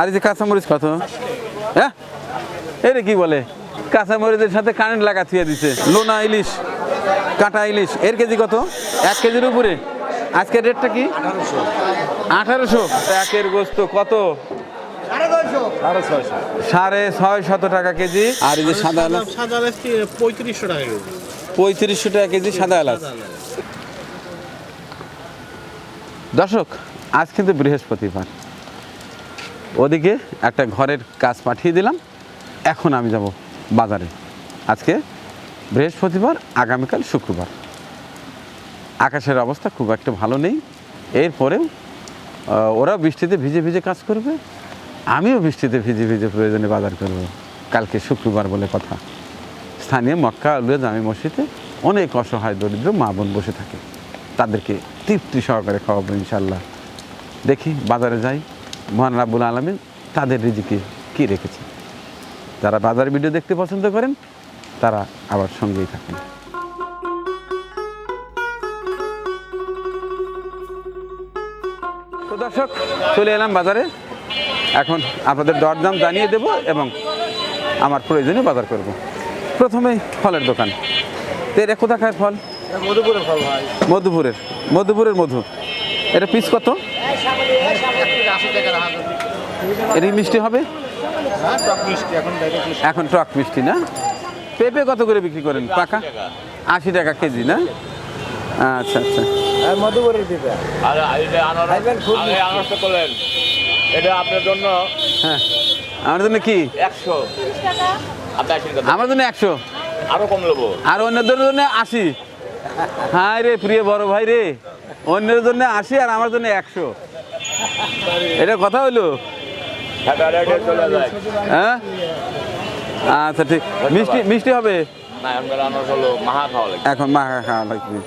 আর এই যে কাঁচামরিচ কত? হ্যাঁ? এটা কি বলে? কাঁচামরিচের সাথে কারেন্ট লাগা থুয়ে দিছে। লোনা ইলিশ, কাঁটা ইলিশ। এর কেজি কত? এক কেজির উপরে। আজকের রেটটা কি? আঠারোশো। একের গোস্ত কত? সাড়ে ছয় শত টাকা কেজি। আর এই যে সাদা এলাচ? সাদা পঁয়ত্রিশশো টাকা কেজি পঁয়ত্রিশশো টাকা কেজি সাদা এলাচ। দর্শক, আজ কিন্তু বৃহস্পতিবার। ওদিকে একটা ঘরের কাজ পাঠিয়ে দিলাম। এখন আমি যাব বাজারে। আজকে বৃহস্পতিবার, আগামীকাল শুক্রবার। আকাশের অবস্থা খুব একটা ভালো নেই। এরপরেও ওরা বৃষ্টিতে ভিজে ভিজে কাজ করবে। আমিও বৃষ্টিতে ভিজে ভিজে প্রয়োজনে বাজার করব। কালকে শুক্রবার বলে কথা। স্থানীয় মক্কা আলুয়া জামি মসজিদে অনেক অসহায় দরিদ্র মা বোন বসে থাকে। তাদেরকে তৃপ্তি সহকারে খাওয়াবো ইনশাল্লাহ দেখি বাজারে যাই। মহান রাব্বুল আলমিন তাদের রিজিকে কি রেখেছে যারা বাজার ভিডিও দেখতে পছন্দ করেন তারা আবার সঙ্গেই থাকেন। তো দর্শক চলে এলাম বাজারে। এখন আপনাদের দরদাম জানিয়ে দেব এবং আমার প্রয়োজনীয় বাজার করব। প্রথমে ফলের দোকান। তো এটা কোথাকার ফল? মধুপুরের ফল ভাই। মধুপুরের। মধুপুরের মধু। এটা পিস কত? এটা মিষ্টি হবে? হ্যাঁ টক মিষ্টি এখন টক মিষ্টি না? পেঁপে কত করে বিক্রি করেন? পাকা? আশি টাকা কেজি না? আচ্ছা আচ্ছা। মধুপুরের এটা আপনার জন্য হ্যাঁ। আমার জন্য কি? একশো। টাকা আমার জন্য একশো। আরও কম নেব। আর অন্যদের জন্য আশি। হ্যাঁ রে প্রিয় বড় ভাই রে। অন্যের জন্য আশি আর আমার জন্য একশো। এটা কথা হইল? হ্যাঁ? আচ্ছা ঠিক। মিষ্টি মিষ্টি হবে? এখন মাখা খাওয়া লাগবে।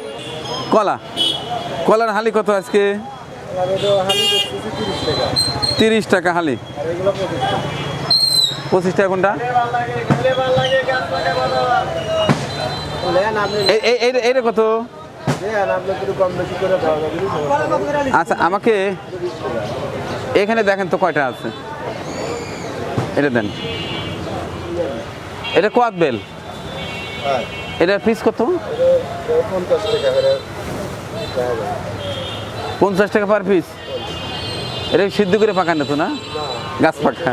কলা? কলার হালি কত আজকে? তিরিশ টাকা হালি। পঁচিশ টাকা কোনটা? এই- এই- এই- এইটা কত? আচ্ছা আমাকে এখানে দেখেন তো কয়টা আছে? এটা দেন। এটা কোয়াত বেল? এটার পিস কত? পঞ্চাশ টাকা পার পিস। এটা সিদ্ধ করে পাকান না তো না? গাছ পাকা।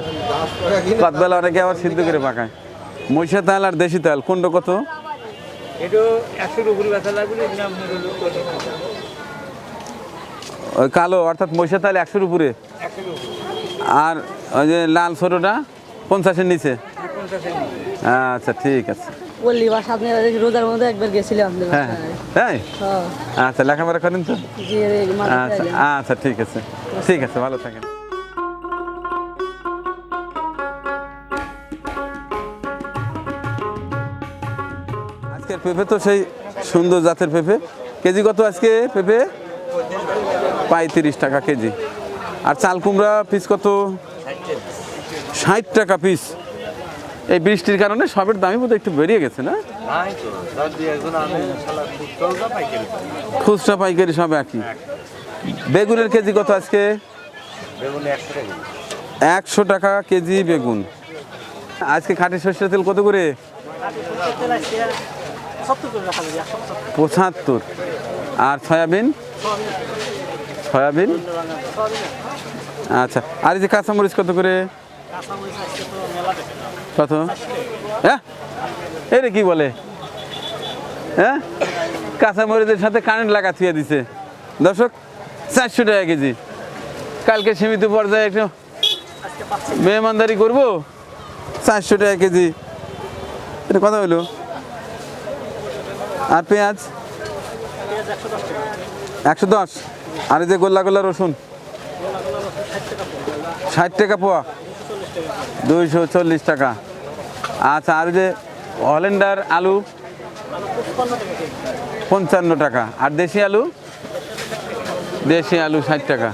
পাতবেলা অনেকে আবার সিদ্ধ করে পাকায়। মহিষা তাল আর দেশি তাল কোনটা কত? এটা একশোর উপরে লাগবে ওই কালো অর্থাৎ মহিষা তাহলে একশোর উপরে? আর ওই যে লাল ছোটোটা পঞ্চাশের নিচে? আচ্ছা ঠিক আছে। বললি বা সামনে রোজার মধ্যে একবার গেছিলাম হ্যাঁ হ্যাঁ। হ্যাঁ, আচ্ছা লেখাপড়া করেন তো? আচ্ছা আচ্ছা ঠিক আছে। ঠিক আছে ভালো থাকেন। আজকের পেঁপে তো সেই সুন্দর জাতের পেঁপে। কেজি কত আজকে পেঁপে? পঁয়ত্রিশ টাকা কেজি। আর চাল কুমড়া পিস কত? ষাট টাকা পিস এই বৃষ্টির কারণে সবের দামই বোধহয় একটু বেরিয়ে গেছে, না? খুচরা পাইকারি সব একই। বেগুনের কেজি কত আজকে? একশো টাকা কেজি বেগুন। আজকে খাঁটি সর্ষের তেল কত করে? পঁচাত্তর আর সয়াবিন? সয়াবিন? আচ্ছা আর এই যে কাঁচামরিচ কত করে? কত? হ্যাঁ এটা কি বলে? হ্যাঁ কাঁচামরিচের সাথে কারেন্ট লাগা থুয়ে দিছে। দর্শক চারশো টাকা কেজি। কালকে সীমিত পর্যায়ে একটু মেহমানদারি করব? চারশো টাকা কেজি। এটা কথা হলো আর পেঁয়াজ? একশো দশ। আর এই যে গোল্লা গোল্লা রসুন? ষাট টাকা পোয়া। দুইশো চল্লিশ টাকা। আচ্ছা আর এই যে হলেন্ডার আলু? পঞ্চান্ন টাকা। আর দেশি আলু? দেশি আলু ষাট টাকা।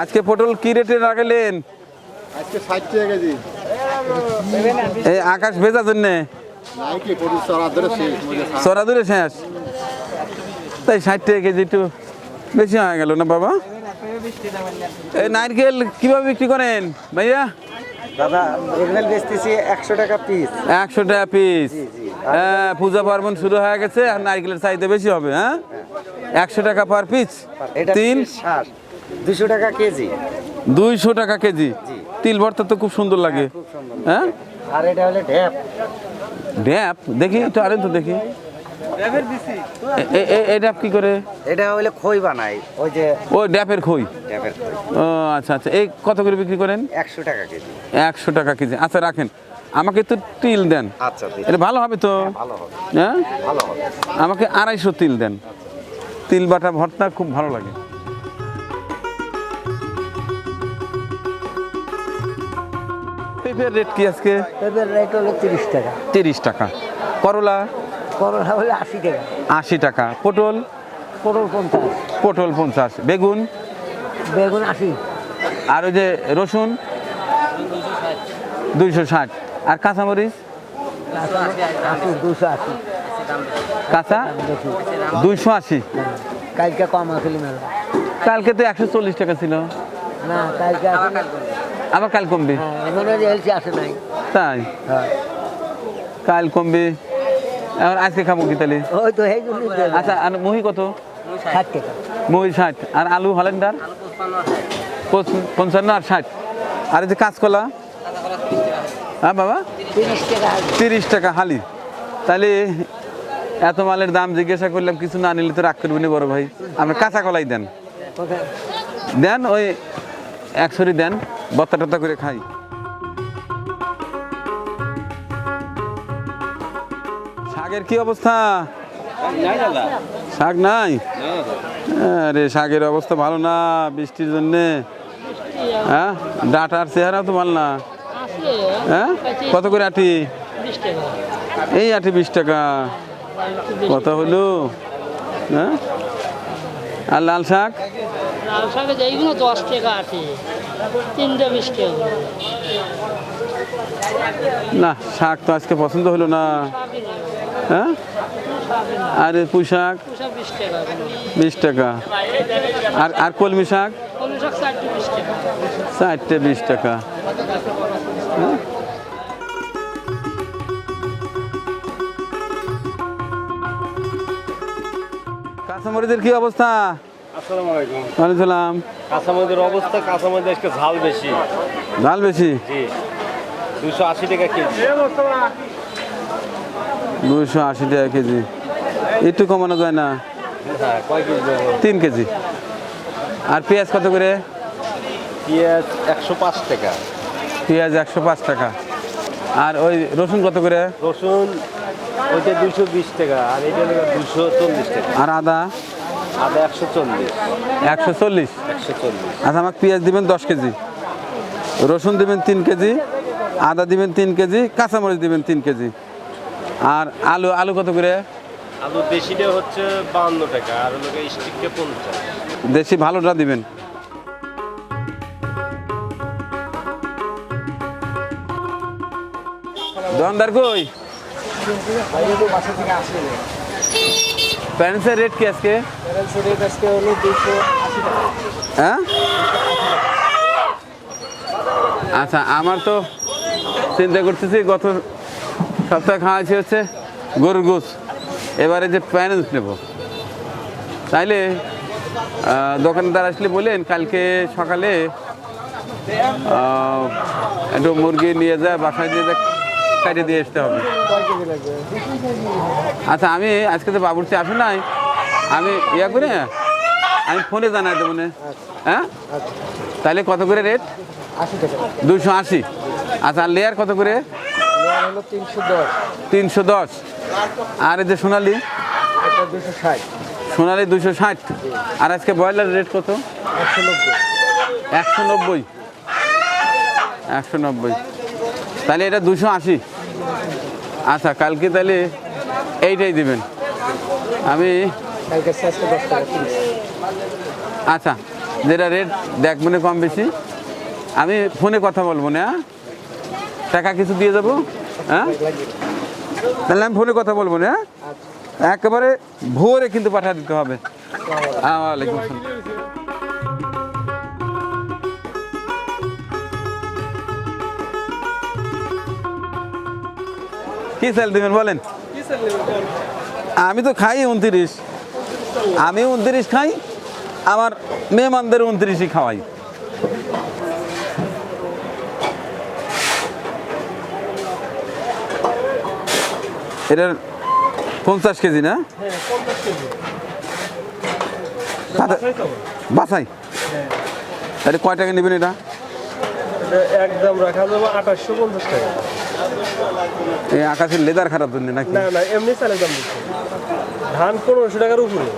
আজকে পটল কি রেটে কেজি। এই আকাশ ভেজা জন্যে? চড়া ধরে শেষ। তাই ষাট টাকা কেজি একটু বেশি হয়ে গেল না বাবা? এই নারকেল কীভাবে বিক্রি করেন ভাইয়া? দাদা এগুলো বেচতেছি একশো টাকা পিস একশো টাকা পিস জি, জি। হ্যাঁ পূজা পার্বণ শুরু হয়ে গেছে আর নারকেলের চাহিদা বেশি হবে হ্যাঁ? একশো টাকা পার পিস তিন? দুশো টাকা কেজি। দুইশো টাকা কেজি। তিল ভর্তা তো খুব সুন্দর লাগে। হ্যাঁ আর এটা হলো ঢ্যাপ ড্যাপ দেখি একটু আরেন তো দেখি। এ- এ- এ- এই ড্যাপ কি করে? এটা হইলে খই বানাই ওই যে ও ড্যাপের খই? ঢ্যাপের খই। ও আচ্ছা আচ্ছা। এই কত করে বিক্রি করেন? একশো টাকা কেজি। একশো টাকা কেজি। আচ্ছা রাখেন। আমাকে তো তিল দেন। আচ্ছা। এটা ভালো হবে তো? ভালো হবে। হ্যাঁ? ভালো হবে। আমাকে আড়াইশো তিল দেন। তিল বাটা ভর্তা খুব ভালো লাগে। পেঁপের রেট কি আজকে? পেঁপের রেট হলো তিরিশ টাকা। তিরিশ টাকা। করলা করলা হলে আশি টাকা। আশি টাকা। পটল পটল পঞ্চাশ। পটল পঞ্চাশ। বেগুন? বেগুন আশি। আর ওই যে রসুন? দুইশো ষাট। আর কাঁচামরিচ? দুশো আশি। কাঁচা? দুইশো আশি। কালকে কম আসল মেলা। কালকে তো একশো চল্লিশ টাকা ছিল। না কালকে আবার কাল কমবে? হ্যাঁ তাই? হ্যাঁ। কাল কমবে। এখন আজকে খাব কি তাহলে? আচ্ছা আর মুহি কত? মুহি ষাট। আর আলু হলেন্ডার? পঞ্চান্ন আর ষাট। আর যে কাঁচকলা? হ্যাঁ বাবা? তিরিশ টাকা হালি। তাহলে এত মালের দাম জিজ্ঞাসা করলাম কিছু না নিলে তো রাগ করবেন বড় ভাই। আপনি কাঁচা কলাই দেন। দেন ওই একশোরি দেন। বত্তা টত্তা করে খাই। শাকের কি অবস্থা? শাক নাই? আরে, শাকের অবস্থা ভালো না বৃষ্টির জন্যে। হ্যাঁ? ডাটার চেহারা তো ভালো না। হ্যাঁ? কত করে আটি? এই আটি বিশ টাকা। কত হলো? হ্যাঁ? আর লাল শাক? লাল শাকে দশ টাকা আছে তিনটে বিশ টাকা না শাক তো আজকে পছন্দ হলো না। হ্যাঁ? আর পুঁই শাক বিশ টাকা। আর আর কলমি শাক? কলমি চারটে বিশ টাকা। চারটে বিশ টাকা। হ্যাঁ? কাঁচামরিচের কি অবস্থা? আসসালামু আলাইকুম। ওয়ালাইকুম সালাম। অবস্থা আজকে ঝাল বেশি। ডাল বেশি? জি। দুশো আশি টাকা কেজি। দুশো আশি টাকা কেজি। একটু কমানো যায় না? হ্যাঁ কেজি তিন কেজি। আর পেঁয়াজ কত করে? পেঁয়াজ একশো পাঁচ টাকা। পেঁয়াজ একশো পাঁচ টাকা। আর ওই রসুন কত করে? রসুন ওইটা দুশো বিশ টাকা আর এটা দুশো চল্লিশ টাকা। আর আদা? আদা একশো চল্লিশ। একশো চল্লিশ? একশো চল্লিশ। আচ্ছা আমাকে পেঁয়াজ দিবেন দশ কেজি রসুন দিবেন তিন কেজি আদা দিবেন তিন কেজি কাঁচামরিচ দিবেন তিন কেজি। আর আলু আলু কত করে? আলু দেশিটা হচ্ছে বাহান্ন টাকা আর লোকে স্টিকটা পঞ্চাশ। দেশি ভালোটা দিবেন। দোকানদার কই? প্যান্টসের রেট কি আজকে? হ্যাঁ? আচ্ছা আমার তো চিন্তা করতেছি, গত সপ্তাহে খাওয়াছি হচ্ছে গরুর গোস এবারে যে প্যারেন্স নেব। তাইলে দোকানদার আসলে বলেন, কালকে সকালে একটু মুরগি নিয়ে যায়, বাসায় নিয়ে যায়। কাটিয়ে দিয়ে আসতে হবে। আচ্ছা আমি আজকে তো বাবুর্চি আসে নাই। আমি ইয়া করে, আমি ফোনে জানাই দেবো হ্যাঁ? তাহলে কত করে রেট? দুশো আশি। আচ্ছা আর লেয়ার কত করে? তিনশো দশ। আর এই যে সোনালি? সোনালি দুশো ষাট। আর আজকে ব্রয়লার রেট কত? একশো নব্বই একশো নব্বই। একশো নব্বই। তাহলে এটা দুশো আশি। আচ্ছা কালকে তাহলে এইটাই দিবেন। আমি আচ্ছা যেটা রেট দেখ মনে কম বেশি। আমি ফোনে কথা বলব না হ্যাঁ? টাকা কিছু দিয়ে যাব হ্যাঁ? তাহলে আমি ফোনে কথা বলব না হ্যাঁ? একেবারে ভোরে কিন্তু পাঠা দিতে হবে। ওয়ালাইকুম আসসালাম কি সেল দিবেন বলেন? আমি তো খাই উনত্রিশ। আমি উনত্রিশ খাই, আমার মেহমানদের উনত্রিশই খাওয়াই। এটার পঞ্চাশ কেজি না? বাসাই এটা কয় টাকা নেবেন এটা? একদম রাখা যাবে আঠাশশো পঞ্চাশ টাকা। এই আকাশের লেদার খারাপ জন্য নাকি? না না এমনি চালের দাম ধান পনেরোশো টাকার উপরে।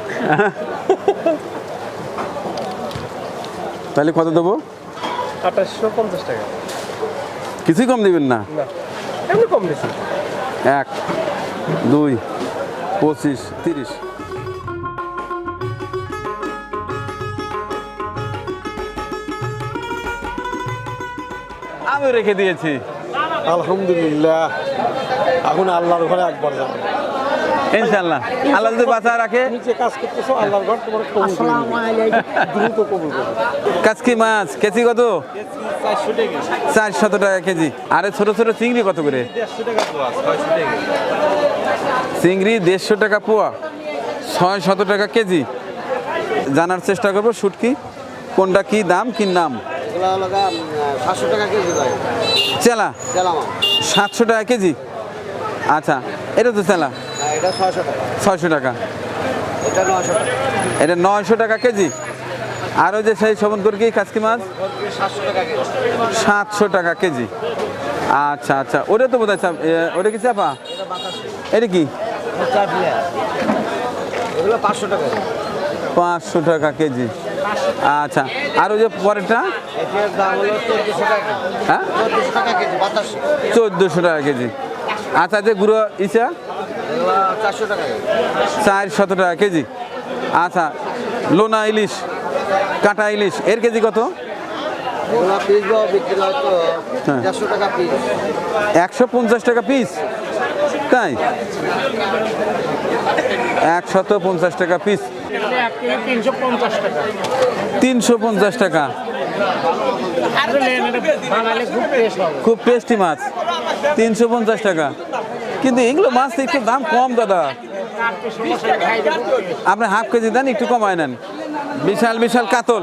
তাহলে কত দেবো? আঠাশশো পঞ্চাশ টাকা। কিছুই কম দিবেন না? না এমনি কম দিচ্ছে এক দুই পঁচিশ তিরিশ। আমি রেখে দিয়েছি। আলহামদুলিল্লাহ। এখন আল্লাহর ঘরে একবার যাব। ইনশাল্লাহ আল্লাহ যদি বাঁচা রাখে? নিচে কাজ করতেছো আল্লাহর ঘর তোমার আসসালামু আলাইকুম। দ্রুত কবুল করবে কাচকি মাছ কেজি কত? চারশত টাকা কেজি। আরে ছোট ছোট চিংড়ি কত করে? চিংড়ি দেড়শো টাকা পোয়া ছয় শত টাকা কেজি। জানার চেষ্টা করব শুটকি কোনটা কি দাম কি নাম? হলো সাতশো টাকা কেজি যায় চেলা? সাতশো টাকা কেজি? আচ্ছা এটা তো চেলা। এটা ছয়শো টাকা। ছয়শো টাকা। এটা নশো টাকা। এটা নয়শো টাকা কেজি? আর ওই যে সেই শোভন কি কাচকি মাছ? সাতশো টাকা কেজি। আচ্ছা আচ্ছা ওটা তো বোধ ওটা কি চাপা? এটা কি? পাঁচশো টাকা। পাঁচশো টাকা কেজি। আচ্ছা আর ওই যে পরেরটা? হ্যাঁ? চোদ্দোশো টাকা কেজি। আচ্ছা যে গুঁড়ো ইসা? এগুলো চারশো টাকা কেজি। আচ্ছা লোনা ইলিশ, কাটা ইলিশ, এর কেজি কত? হয়। একশো পঞ্চাশ টাকা পিস। তাই? একশত পঞ্চাশ টাকা পিস। তিনশো পঞ্চাশ টাকা। খুব টেস্ট মাছ। তিনশো পঞ্চাশ টাকা। কিন্তু এগুলো মাছ তো একটু দাম কম দাদা। আপনি হাফ কেজি দেন একটু কমায় নেন। বিশাল বিশাল কাতল।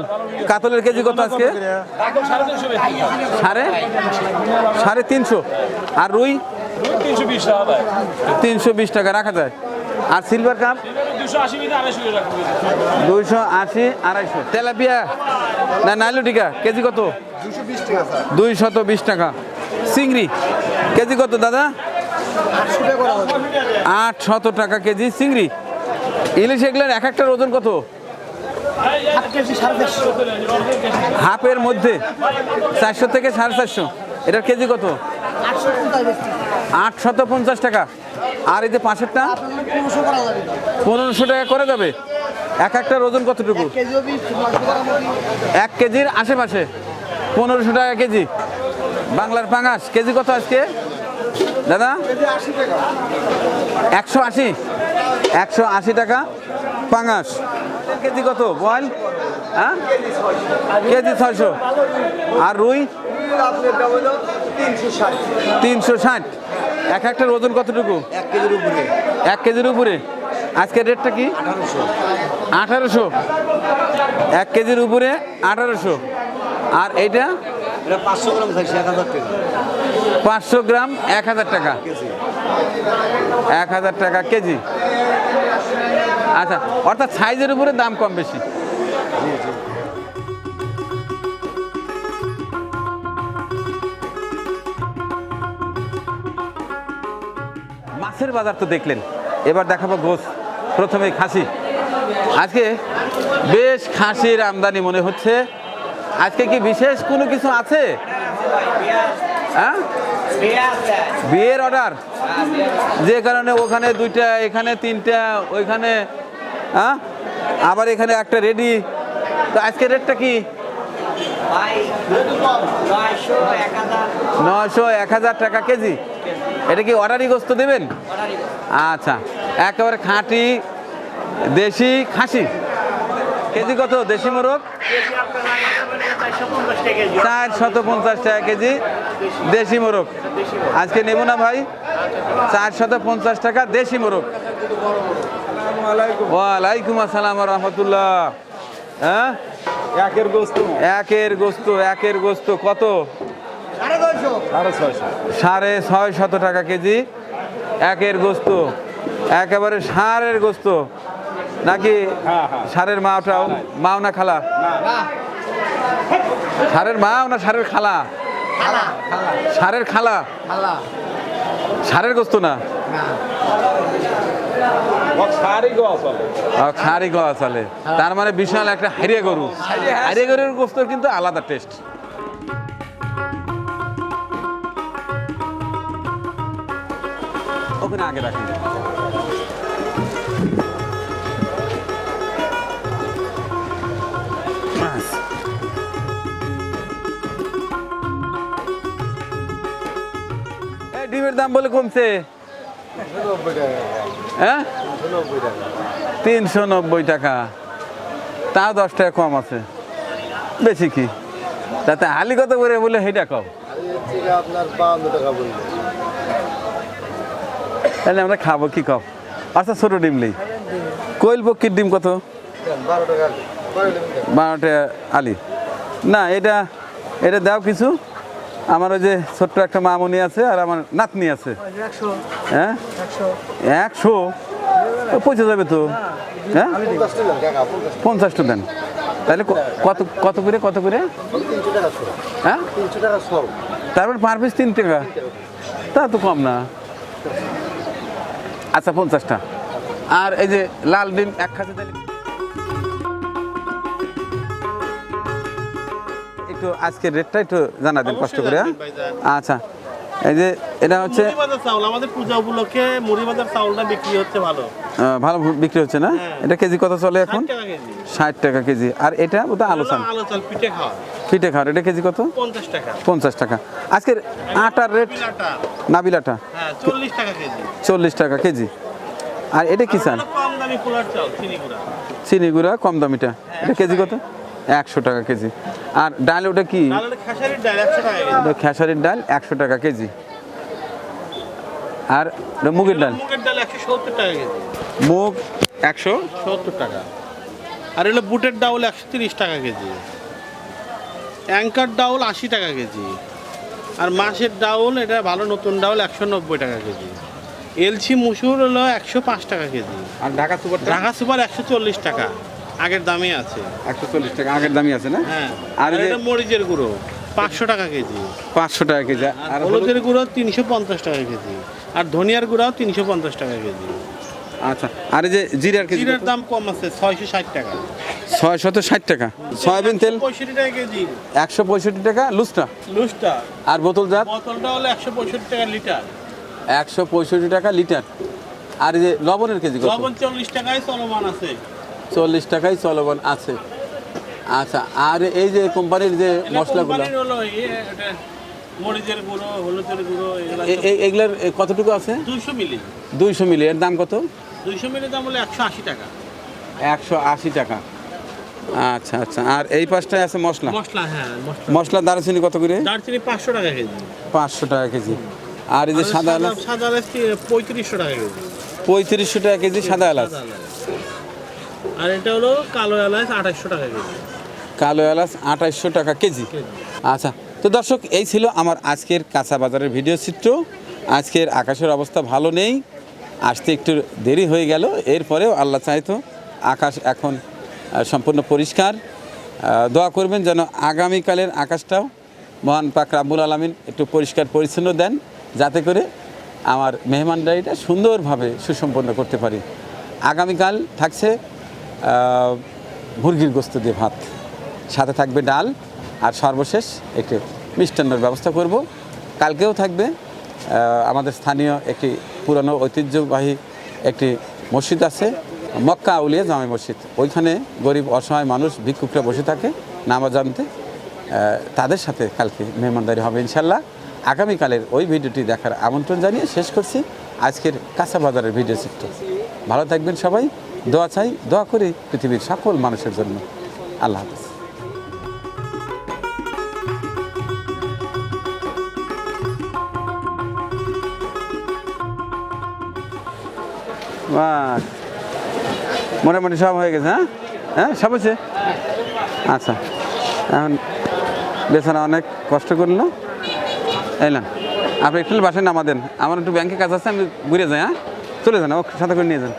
কাতলের কেজি কত আজকে? সাড়ে? সাড়ে তিনশো। আর রুই? তিনশো বিশ টাকা রাখা যায়। আর সিলভার কাপ দুইশো আশি, আড়াইশো তেলাপিয়া? না কেজি কত? দুই শত বিশ টাকা। চিংড়ি, কেজি কত দাদা? আট শত টাকা কেজি চিংড়ি। ইলিশ এগুলোর এক একটার ওজন কত? হাফের মধ্যে, চারশো থেকে সাড়ে চারশো। এটার কেজি কত? আটশত পঞ্চাশ টাকা। আর এই যে পাঁচেরটা? পনেরোশো টাকা করে যাবে। এক একটার ওজন কতটুকু? এক কেজির আশেপাশে। পনেরোশো টাকা কেজি। বাংলার পাঙাশ। কেজি কত আজকে? দাদা? একশো আশি। একশো আশি টাকা পাঙাশ। কেজি কত? বল হ্যাঁ? কেজি ছয়শো। আর রুই? তিনশো ষাট। এক একটার ওজন কতটুকু? এক কেজির উপরে। এক কেজির উপরে। আজকের রেটটা কি? আঠারোশো। এক কেজির উপরে আঠারোশো। আর এইটা? এটা পাঁচশো গ্রাম থাকছে এক হাজার টাকা। পাঁচশো গ্রাম এক হাজার টাকা। এক হাজার টাকা কেজি। আচ্ছা অর্থাৎ সাইজের উপরে দাম কম বেশি। মাছের বাজার তো দেখলেন। এবার দেখাবো গোস। প্রথমে খাসি। আজকে বেশ খাসির আমদানি মনে হচ্ছে। আজকে কি বিশেষ কোনো কিছু আছে? হ্যাঁ? বিয়ের অর্ডার যে কারণে ওখানে দুইটা এখানে তিনটা ওইখানে হ্যাঁ? আবার এখানে একটা রেডি তো আজকে রেটটা কি? নয়শো এক হাজার টাকা কেজি। এটা কি অর্ডারই গোস্ত দেবেন? আচ্ছা একেবারে খাঁটি দেশি খাসি। কেজি কত? দেশি মোরগ? চার শত পঞ্চাশ টাকা কেজি। দেশি মোরগ। আজকে নেব না ভাই? চার শত পঞ্চাশ টাকা দেশি মোরগ। ওয়ালাইকুম আসসালাম রহমতুল্লাহ। হ্যাঁ? একের গোস্ত। একের গোস্ত একের গোস্ত। কত? সাড়ে ছয় শত টাকা কেজি, একের গোস্ত, একেবারে সারের গোস্ত। নাকি। সারের মাওটাও মাও না খালা? সারের মাও না সারের খালা? সারের খালা? সারের গোস্ত না? খারি চলে। তার মানে বিশাল একটা হারিয়ে গরু। হারিয়ে গরুর গোস্তর কিন্তু আলাদা টেস্ট ওখানে আগে রাখুন। এই ডিমের দাম বলে কমছে। হ্যাঁ? তিনশো নব্বই টাকা। তা দশ টাকা কম আছে। বেশি কি? তাতে হালি কত করে বলে সেইটা কম আপনার বাউন্ন টাকা তাহলে আমরা খাব, কি কম আচ্ছা ছোটো ডিম নেই। কোয়েল পক্ষীর ডিম কত? বারোটা আলি। না, এটা এটা দাও কিছু। আমার ওই যে ছোট্ট একটা মামনি আছে আর আমার নাতনি আছে। হ্যাঁ? একশো? পৌঁছে যাবে তো। হ্যাঁ? পঞ্চাশটা দেন। তাহলে কত কত করে কত করে? হ্যাঁ? তারপর পার পিস তিন টাকা। তা তো কম না। আচ্ছা পঞ্চাশটা। আর এই যে লাল ডিম এক খাসি একটু আজকের রেটটা একটু জানা দিন কষ্ট করে হ্যাঁ? আচ্ছা। এই যে এটা হচ্ছে চাউল আমাদের পূজা উপলক্ষে মুড়িবাজার চাউলটা বিক্রি হচ্ছে ভালো। ভালো বিক্রি হচ্ছে না? এটা কেজি কত চলে এখন? ষাট টাকা কেজি। আর এটা আলোচনা আলো চাল। পিঠে খাওয়া। খাওয়ার এটা কেজি কত? পঞ্চাশ টাকা। পঞ্চাশ টাকা। আজকের আটার রেট? পিলাটা নাবিলাটা হ্যাঁ চল্লিশ টাকা কেজি। চল্লিশ টাকা কেজি। আর এটা কি চাল? চিনি গুঁড়া। চিনি গুঁড়া কম দামিটা। এটা কেজি কত? একশো টাকা কেজি। আর ডাল ওটা কি? খেসারির ডাল একশো টাকা কেজি। খেসারির ডাল একশো টাকা কেজি। আর মুগের ডাল? ডাল একশো সত্তর টাকা কেজি। মুগ একশো? সত্তর টাকা। আর হলো বুটের ডাউল একশো তিরিশ টাকা কেজি। অ্যাঙ্কার ডাউল আশি টাকা কেজি। আর মাছের ডাউল এটা ভালো নতুন ডাউল একশো নব্বই টাকা কেজি। এলসি মুসুর হলো একশো পাঁচ টাকা কেজি। আর ঢাকা সুপার ঢাকা সুপার একশো চল্লিশ টাকা। আগের দামে আছে। একশো চল্লিশ টাকা আগের দামই আছে না? হ্যাঁ। আর আর এই যে এটা মরিচের গুঁড়ো পাঁচশো টাকা কেজি। পাঁচশো টাকা কেজি। আর হলুদের গুঁড়ো তিনশো পঞ্চাশ টাকা কেজি। আর ধনিয়ার গুঁড়াও তিনশো পঞ্চাশ টাকা কেজি। আচ্ছা আর এই যে জিরার কেজি জিরার দাম কম আছে ছয়শো ষাট টাকা। ছয় শত ষাট টাকা। সয়াবিন তেল? পঁয়ষট্টি টাকা কেজি। একশো পঁয়ষট্টি টাকা লুচটা? লুজটা আর বোতল জাত? বোতলটা হলো একশো পঁয়ষট্টি টাকা লিটার। একশো পঁয়ষট্টি টাকা লিটার। আর এই যে লবণের কেজি লবণ চল্লিশ টাকায় চলমান আছে। চল্লিশ টাকাই চলমান আছে। আচ্ছা আর এই যে কোম্পানির যে মশলাগুলো? ইয়ে, মরিচের গুঁড়ো হলুদের গুঁড়ো এগুলার কতটুকু আছে? দুইশো মিলি। দুইশো মিলি এর দাম কত? দুইশো মিলি দাম হলো একশো আশি টাকা। একশো আশি টাকা। আচ্ছা আচ্ছা আর এই পাশটায় আছে মশলা? মশলা হ্যাঁ মশলা। দারচিনি কত করে দারচিনি পাঁচশো টাকা কেজি। পাঁচশো টাকা কেজি। আর এই যে সাদা এলাচ? সাদা এলাচ পঁয়ত্রিশশো টাকা কেজি? পঁয়ত্রিশশো টাকা কেজি সাদা এলাচ। আর এটা হলো কালো এলাচ আঠাশশো টাকা কেজি। কালো এলাচ আঠাইশশো টাকা কেজি। আচ্ছা তো দর্শক এই ছিল আমার আজকের কাঁচা বাজারের ভিডিও চিত্র। আজকের আকাশের অবস্থা ভালো নেই আসতে একটু দেরি হয়ে গেল। এরপরেও আল্লাহ চাইতো আকাশ এখন সম্পূর্ণ পরিষ্কার। দোয়া করবেন যেন আগামীকালের আকাশটাও মহান পাক রাব্বুল আলমিন একটু পরিষ্কার পরিচ্ছন্ন দেন যাতে করে আমার মেহমানদারিটা সুন্দরভাবে সুসম্পন্ন করতে পারি। আগামীকাল থাকছে মুরগির গোস্ত দিয়ে ভাত। সাথে থাকবে ডাল আর সর্বশেষ একটি মিষ্টান্নর ব্যবস্থা করব। কালকেও থাকবে আমাদের স্থানীয় একটি পুরনো ঐতিহ্যবাহী একটি মসজিদ আছে, মক্কা আউলিয়া জামে মসজিদ। ওইখানে গরিব অসহায় মানুষ, ভিক্ষুকরা বসে থাকে নামাজ জানতে তাদের সাথে কালকে মেহমানদারি হবে ইনশাল্লাহ। আগামীকালের ওই ভিডিওটি দেখার আমন্ত্রণ জানিয়ে শেষ করছি। আজকের কাঁচা বাজারের ভিডিও চিত্র। ভালো থাকবেন সবাই। দোয়া চাই, দোয়া করি পৃথিবীর সকল মানুষের জন্য। আল্লাহ হাফিজ। মোটামুটি সব হয়ে গেছে হ্যাঁ? হ্যাঁ সব হয়েছে? আচ্ছা এখন বেচারা অনেক কষ্ট করল। এলাম আপনি একটু বাসায় নামা দেন আমার একটু ব্যাংকে কাজ আছে, আমি ঘুরে যাই হ্যাঁ? চলে যান ও সাথে করে নিয়ে যান।